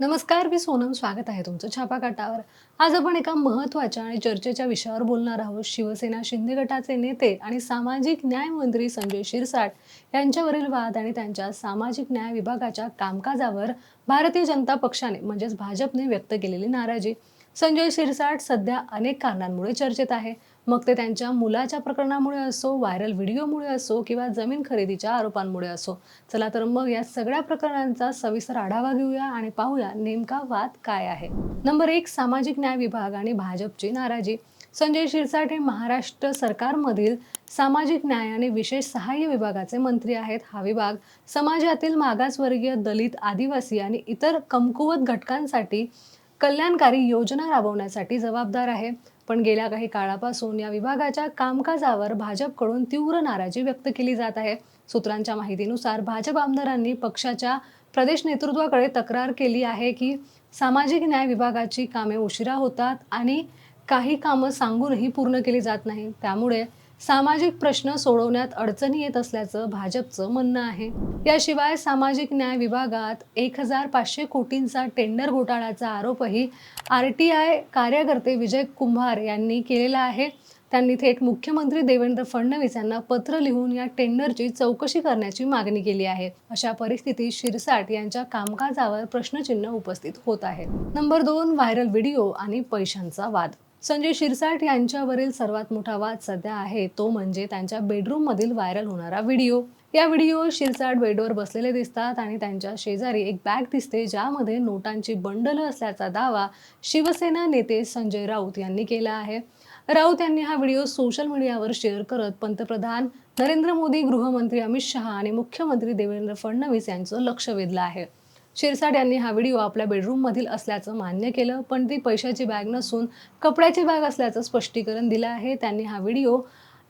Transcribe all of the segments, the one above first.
नमस्कार मी सोनम. स्वागत आहे तुमचं छापा काटावर आज आपण एका महत्त्वाच्या आणि चर्चेच्या विषयावर बोलणार आहोत. शिवसेना शिंदे गटाचे नेते आणि सामाजिक न्याय मंत्री संजय शिरसाट यांच्यावरील वाद आणि त्यांच्या सामाजिक न्याय विभागाच्या कामकाजावर भारतीय जनता पक्षाने म्हणजेच भाजपने व्यक्त केलेली नाराजी. संजय शिरसाट सध्या अनेक कारणांमुळे चर्चेत आहे. मग ते त्यांच्या मुलाच्या प्रकरणामुळे असो व्हायरल व्हिडिओमुळे असो किंवा जमीन खरेदीच्या आरोपांमुळे असो. चला तर मग या सगळ्या प्रकरणांचा सविस्तर आढावा घेऊया आणि पाहूया नेमका वाद काय आहे. नंबर एक सामाजिक न्याय विभाग आणि भाजपची नाराजी. संजय शिरसाट हे महाराष्ट्र सरकारमधील सामाजिक न्याय आणि विशेष सहाय्य विभागाचे मंत्री आहेत. हा विभाग समाजातील मागासवर्गीय दलित आदिवासी आणि इतर कमकुवत घटकांसाठी कल्याणकारी योजना राबवण्यासाठी जबाबदार आहे. पण गेल्या काही काळापासून या विभागाच्या कामकाजावर भाजपकडून तीव्र नाराजी व्यक्त केली जात आहे. सूत्रांच्या माहितीनुसार भाजप आमदारांनी पक्षाच्या प्रदेश नेतृत्वाकडे तक्रार केली आहे की सामाजिक न्याय विभागाची कामे उशिरा होतात आणि काही कामं सांगूनही पूर्ण केली जात नाही. त्यामुळे सामाजिक प्रश्न सोडवण्यात अडचणी येत असल्याचं भाजपचं म्हणणं आहे. याशिवाय सामाजिक न्याय विभागात एक हजार पाचशे कोटींचा टेंडर घोटाळ्याचा आरोपही आर टी आय कार्यकर्ते विजय कुंभार यांनी केलेला आहे. त्यांनी थेट मुख्यमंत्री देवेंद्र फडणवीस यांना पत्र लिहून या टेंडरची चौकशी करण्याची मागणी केली आहे. अशा परिस्थितीत शिरसाट यांच्या कामकाजावर प्रश्नचिन्ह उपस्थित होत आहे. नंबर दोन व्हायरल व्हिडिओ आणि पैशांचा वाद. संजय शिरसाट यांच्यावरील सर्वात मोठा वाद सध्या आहे तो म्हणजे त्यांच्या बेडरूममधील व्हायरल होणारा व्हिडिओ या व्हिडिओ शिरसाट बेडवर बसलेले दिसतात आणि त्यांच्या शेजारी एक बॅग दिसते ज्यामध्ये नोटांची बंडल असल्याचा दावा शिवसेना नेते संजय राऊत यांनी केला आहे. राऊत यांनी हा व्हिडिओ सोशल मीडियावर शेअर करत पंतप्रधान नरेंद्र मोदी गृहमंत्री अमित शहा आणि मुख्यमंत्री देवेंद्र फडणवीस यांचं लक्ष वेधलं आहे. शिरसाट यांनी हा व्हिडिओ आपल्या बेडरूम मधील असल्याचं मान्य केलं पण ती पैशाची बॅग नसून कपड्याची बॅग असल्याचं स्पष्टीकरण दिलं आहे. त्यांनी हा व्हिडिओ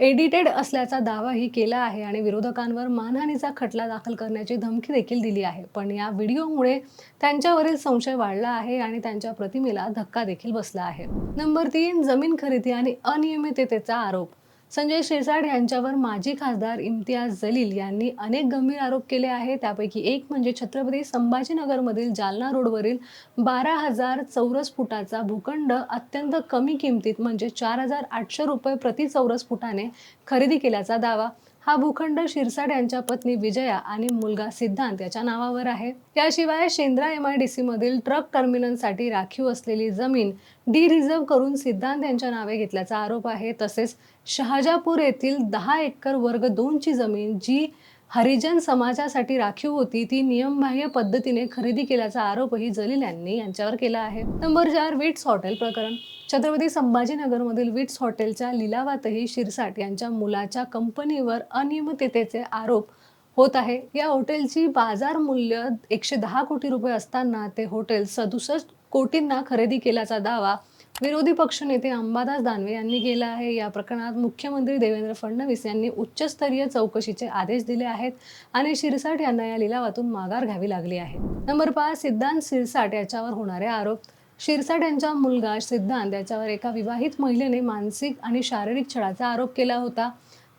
एडिटेड असल्याचा दावाही केला आहे आणि विरोधकांवर मानहानीचा खटला दाखल करण्याची धमकी देखील दिली आहे. पण या व्हिडिओमुळे त्यांच्यावरील संशय वाढला आहे आणि त्यांच्या प्रतिमेला धक्का देखील बसला आहे. नंबर तीन जमीन खरेदी आणि अनियमिततेचा आरोप. संजय शिरसाट यांच्यावर माजी खासदार इम्तियाज जलील यांनी अनेक गंभीर आरोप केले आहेत. त्यापैकी एक म्हणजे छत्रपती संभाजीनगरमधील जालना रोडवरील बारा हजार चौरस फुटाचा भूखंड अत्यंत कमी किमतीत म्हणजे चार हजार आठशे रुपये प्रति चौरस फुटाने खरेदी केल्याचा दावा हा भूखंड शिरसाट यांच्या पत्नी विजया आणि मुलगा सिद्धांत याच्या नावावर आहे. याशिवाय Shendra M I D C मधील ट्रक टर्मिनलसाठी राखीव असलेली जमीन डी रिझर्व्ह करून सिद्धांत यांच्या नावे घेतल्याचा आरोप आहे. तसेच शहाजापूर येथील दहा एकर वर्ग दोनची जमीन जी हरिजन समाजासाठी राखीव होती ती नियमबाह्य पद्धतीने खरेदी केल्याचा आरोपही जलील यांनी यांच्यावर केला आहे. नंबर चार विट्स हॉटेल प्रकरण. छत्रपती संभाजीनगरमधील विट्स हॉटेलच्या लिलावातही शिरसाट यांच्या मुलाच्या कंपनीवर अनियमिततेचे आरोप होत आहे. या हॉटेलची बाजार मूल्य एकशे दहा कोटी रुपये असताना ते हॉटेल सदुसष्ट कोटींना खरेदी केल्याचा दावा विरोधी पक्षनेते अंबादास दानवे यांनी केला आहे. या प्रकरणात मुख्यमंत्री देवेंद्र फडणवीस यांनी उच्चस्तरीय चौकशीचे आदेश दिले आहेत आणि शिरसाट यांना या लिलावातून माघार घ्यावी लागली आहे. नंबर पाच सिद्धांत शिरसाट याच्यावर होणारे आरोप. शिरसाट यांचा मुलगा सिद्धांत याच्यावर एका विवाहित महिलेने मानसिक आणि शारीरिक छळाचा आरोप केला होता.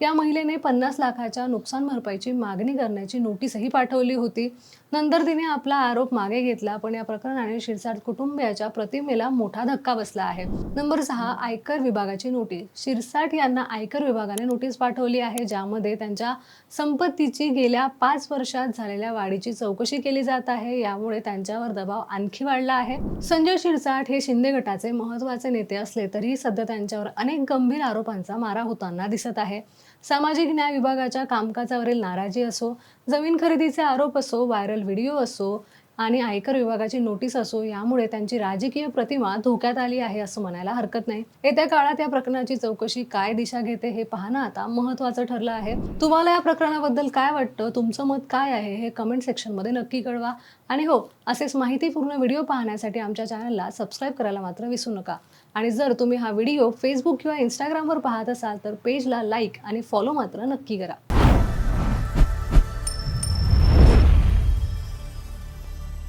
या महिलेने पन्नास लाखाच्या नुकसान भरपाईची मागणी करण्याची नोटीसही पाठवली होती. नंतर तिने आपला आरोप मागे घेतला. पण या प्रकरणाने शिरसाट कुटुंबियाच्या प्रतिमेला मोठा धक्का बसला आहे. नंबर सहा आयकर विभागाची नोटीस. शिरसाट यांना आयकर विभागाने नोटीस पाठवली आहे ज्यामध्ये त्यांच्या संपत्तीची गेल्या पाच वर्षात झालेल्या वाढीची चौकशी केली जात आहे. यामुळे त्यांच्यावर दबाव आणखी वाढला आहे. संजय शिरसाट हे शिंदे गटाचे महत्त्वाचे नेते असले तरी सध्या त्यांच्यावर अनेक गंभीर आरोपांचा मारा होताना दिसत आहे. सामाजिक न्याय विभागाच्या कामकाजावरील नाराजी असो जमीन खरेदीचे आरोप असो व्हायरल व्हिडिओ असो आणि आयकर विभागाची नोटीस असो यामुळे त्यांची राजकीय प्रतिमा धोक्यात आली आहे असं म्हणायला हरकत नाही. येत्या काळात या प्रकरणाची चौकशी काय दिशा घेते हे पाहणं आता महत्वाचं ठरलं आहे. तुम्हाला या प्रकरणाबद्दल काय वाटतं? तुमचं मत काय आहे हे कमेंट सेक्शनमध्ये नक्की कळवा. आणि हो असेच माहितीपूर्ण व्हिडिओ पाहण्यासाठी आमच्या चॅनलला सबस्क्राईब करायला मात्र विसरू नका. आणि जर तुम्ही हा व्हिडिओ फेसबुक किंवा इंस्टाग्रामवर पाहत असाल तर पेजला लाईक आणि फॉलो मात्र नक्की करा.